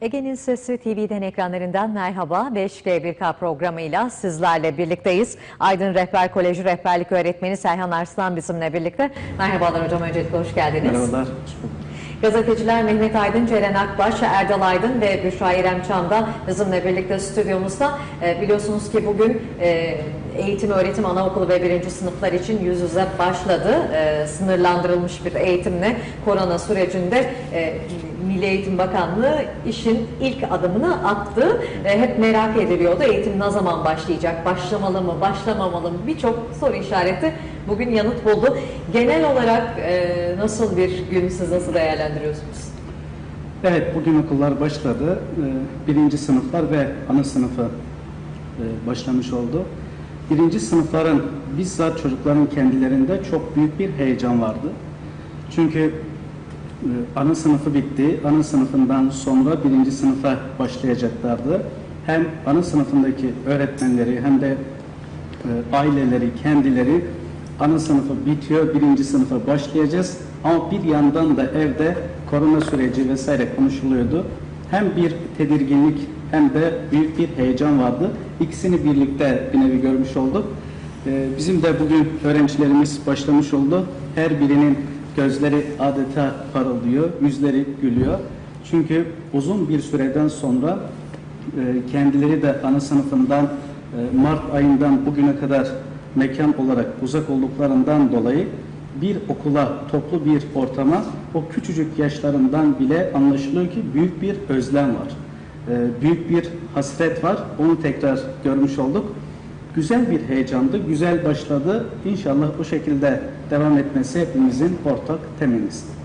Ege'nin Sesi TV'den ekranlarından merhaba. 5G1K programıyla sizlerle birlikteyiz. Aydın Rehber Koleji Rehberlik Öğretmeni Serhan Arslan bizimle birlikte. Merhabalar hocam, öncelikle hoş geldiniz. Merhabalar. Gazeteciler Mehmet Aydın, Ceren Akbaş, Erdal Aydın ve Büşra İrem Çam da bizimle birlikte stüdyomuzda. Ee, biliyorsunuz ki bugün e, eğitim öğretim anaokulu ve birinci sınıflar için yüz yüze başladı. Ee, sınırlandırılmış bir eğitimle korona sürecinde e, Milli Eğitim Bakanlığı işin ilk adımını attı. E, hep merak ediliyordu eğitim ne zaman başlayacak, başlamalı mı, başlamamalı mı birçok soru işareti bugün yanıt buldu. Genel olarak e, nasıl bir gün siz nasıl değerlendiriyorsunuz? Evet, bugün okullar başladı. Ee, Birinci sınıflar ve ana sınıfı e, başlamış oldu. Birinci sınıfların bizzat çocukların kendilerinde çok büyük bir heyecan vardı. Çünkü e, ana sınıfı bitti. Ana sınıfından sonra birinci sınıfa başlayacaklardı. Hem ana sınıfındaki öğretmenleri hem de e, aileleri, kendileri ana sınıfı bitiyor, birinci sınıfa başlayacağız. Ama bir yandan da evde korona süreci vesaire konuşuluyordu. Hem bir tedirginlik hem de büyük bir heyecan vardı. İkisini birlikte bir nevi görmüş olduk. E, bizim de bugün öğrencilerimiz başlamış oldu. Her birinin gözleri adeta parıldıyor, yüzleri gülüyor. Çünkü uzun bir süreden sonra e, kendileri de ana sınıfından e, Mart ayından bugüne kadar mekan olarak uzak olduklarından dolayı bir okula, toplu bir ortama o küçücük yaşlarından bile anlaşılıyor ki büyük bir özlem var. E, Büyük bir hasret var. Onu tekrar görmüş olduk. Güzel bir heyecandı, güzel başladı. İnşallah bu şekilde devam etmesi hepimizin ortak temennisi.